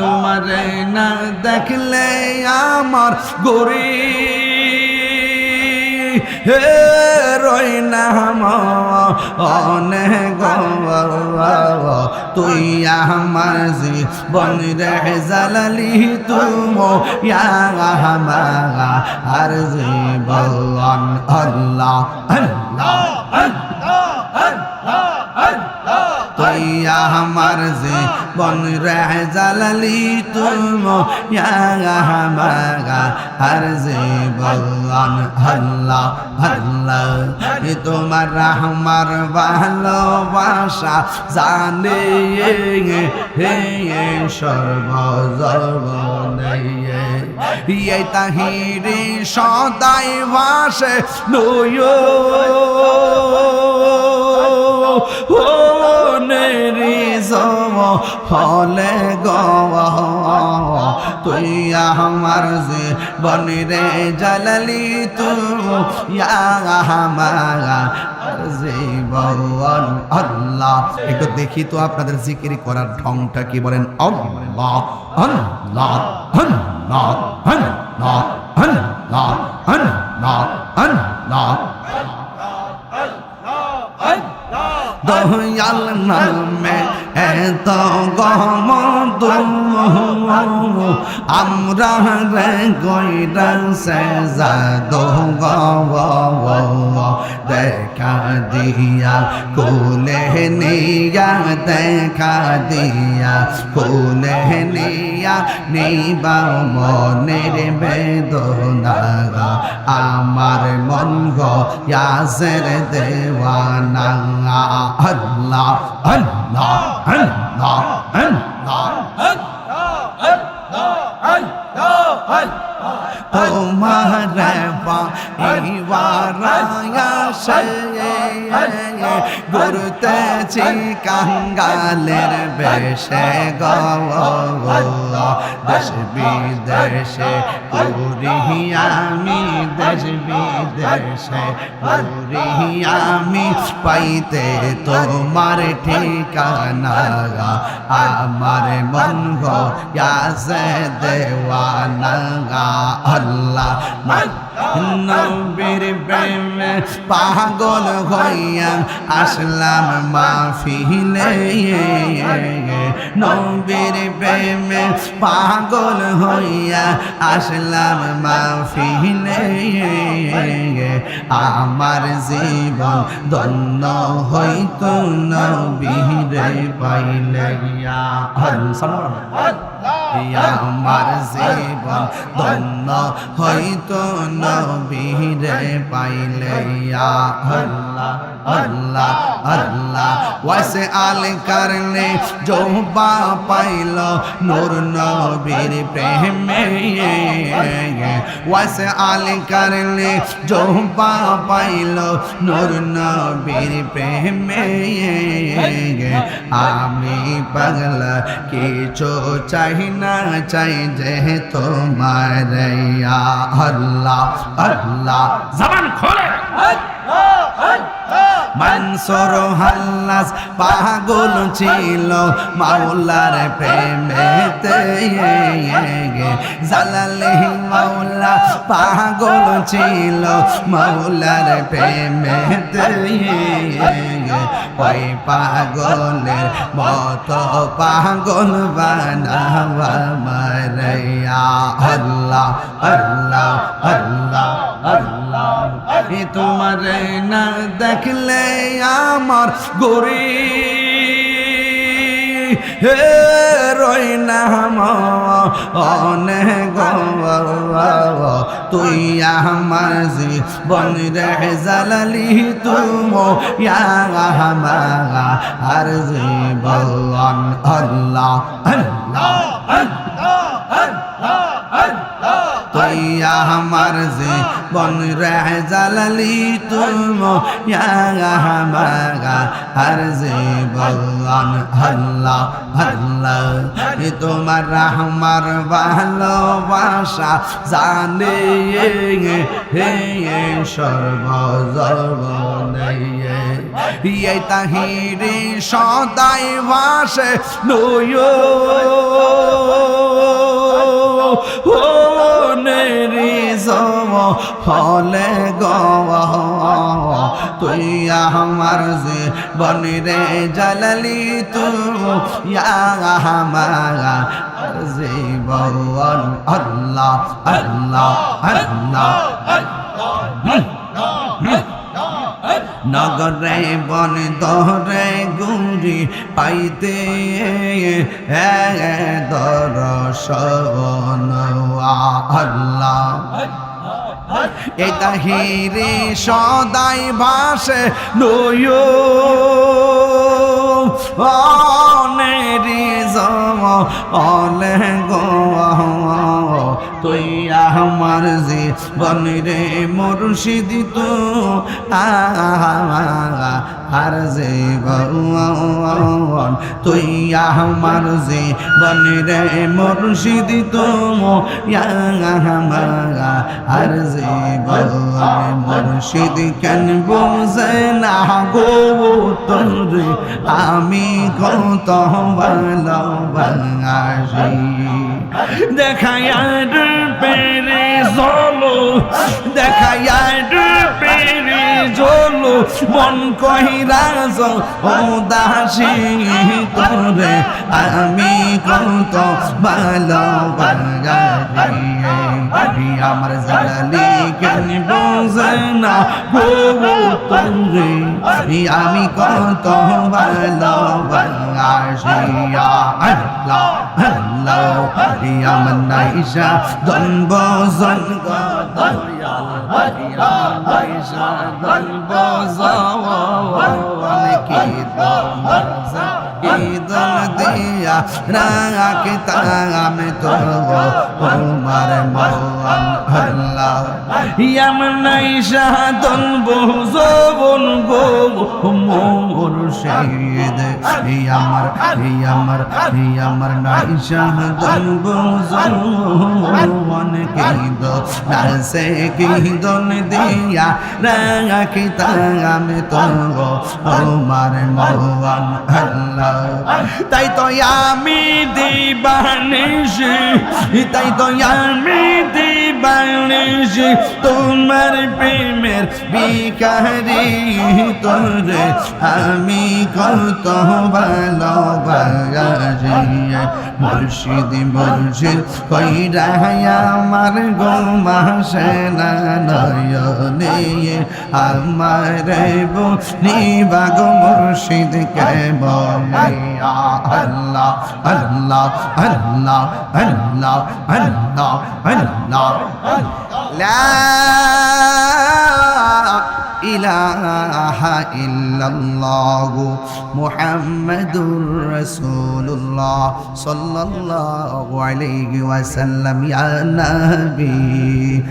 তোমার না দেখলে আমার গরি হে, রই না অনেক তুই আমার জীবন রে জালালি তুম আর জীবন আল্লাহ আল্লাহ। তুই আমার জীবন রে জালালি তুম আর জীবন আল্লাহ আল্লাহ এ তোমার আমার ভালোবাসা, জানে হে সর্বজর্ব এই তাহিরি সদাই বাসে নয়। ও নেরি গব তুই আমার যে বনিরে জালালি তু আল্লাহ, একটু দেখি তো আপনাদের জিকির করার ঢংটা কি বলেন? আল্লাহ। দয়াল নামে এত গম আমরা রে গইরা সে গব দেখা দিয়া, কোলে নিয়া, দেখা দিয়া, কোলে নিয়া। নিবা মনের বেদনা আমার মন গাজের দেওয়ানা। আল্লাহ আল্লাহ আল্লাহ আল্লাহ আল্লাহ আল্লাহ আল্লাহ। তোমার সে ঘুরতেছি কাঙ্গালের বেশে গব দেশ বিদেশে পুরি আমি দেশ বিদেশে পুরি পাইতে তোমার ঠিকানা আমার মন গো দেওয়ানা আল্লাহ নবীর প্রেমে পাগল হইয়া আসলাম মাহফিলে নবীর প্রেমে পাগল হইয়া আসলাম মাহফিলে আমার জীবন ধন্য হইত নবীরে পাইলে ইয়া আমার জীবন ধন্য হইতো নবীরে পাইলে। ইয়া আল্লাহ আল্লাহ আল্লাহ। ওয়াসে আল করলে জোবা পাইল নূর নবীর প্রেমে। ওয়াসে আল করলে জোবা পাইল নূর নবীর প্রেমে। আমি পাগলা, কিছু চাই না চাই যে তোমার ইয়া আল্লাহ আল্লাহ জবান খোলে মানসর হাল্লাস পাগল ছিল, মাওলার প্রেমেতে জালালি মাওলা পাগল ছিল, মাওলার প্রেমেতে ওই পাগলের মত পাগল বানাবা মারাইয়া আল্লাহ আল্লাহ আল্লাহ আল্লাহ। তোমার না দেখলে আমার গরি হে, রই না অনেক তুই আমার জীবন রে জালালি, তুম আর জীবন আল্লাহ আল্লাহ। তুই আমার জীবন রে জালালি, তুম আর জীবন আল্লাহ আল্লাহ এ তোমার আমার ভালোবাসা জানে হে সর্বজর্ব এই তাহিরি সদাই বাসে নয়। হলে গো, তুই আমার যে বনরে জালালি, তু আমার জীবন আল্লাহ আল্লাহ আল্লাহ, নগরে বন দরে গুরি পাইতে দর্শন, আল্লাহ। এই তাহিরে সদাই ভাসে নয়। অনেরি জম, অলে গোয়া তুই আমার যে বনরে মুর্শিদ তো। আর যে তুই আমার যে বনরে মুর্শিদ তো আর যে মুর্শিদ, কেন বুঝে না গো তোরে? আমি কত ভালোবাসি। দেখায়ার পেরে জলো দেখায়ার পেরে জলো, মন কহিরা ও দাসী তোরে আমি কত ভালোবাসি। আমার জালালি কেন বোঝে না গো তোরে আমি কত ভালোবাসি। আল্লাহ আল্লাহ আমার নাইশা আমার নাইশা দনব অনেকে ঈদন দিয়া রাখতা আমি তো তোমার মন আল্লাহ আমার নাইশা দনব জবন গো মোর শহীদ আমার আমার আমার নাইশা দনব নাসে কিদন দিয়া রাখিতা আমি তো তোমার মহান আল্লাহ। তাই তো আমি দিবানি তাই তো আমি দিবানিসি তোমার প্রেমের বিকারি তোরে। আমি কত ভালোবাসি, মুর্শিদ মুর্শিদ কই রাহায়া আমার গো মাসে না নয়নে। আমার নিবাগ মুর্শিদ কে বলে الله الله الله الله الله الله لا إله إلا الله محمد رسول الله صلى الله عليه وسلم يا نبي.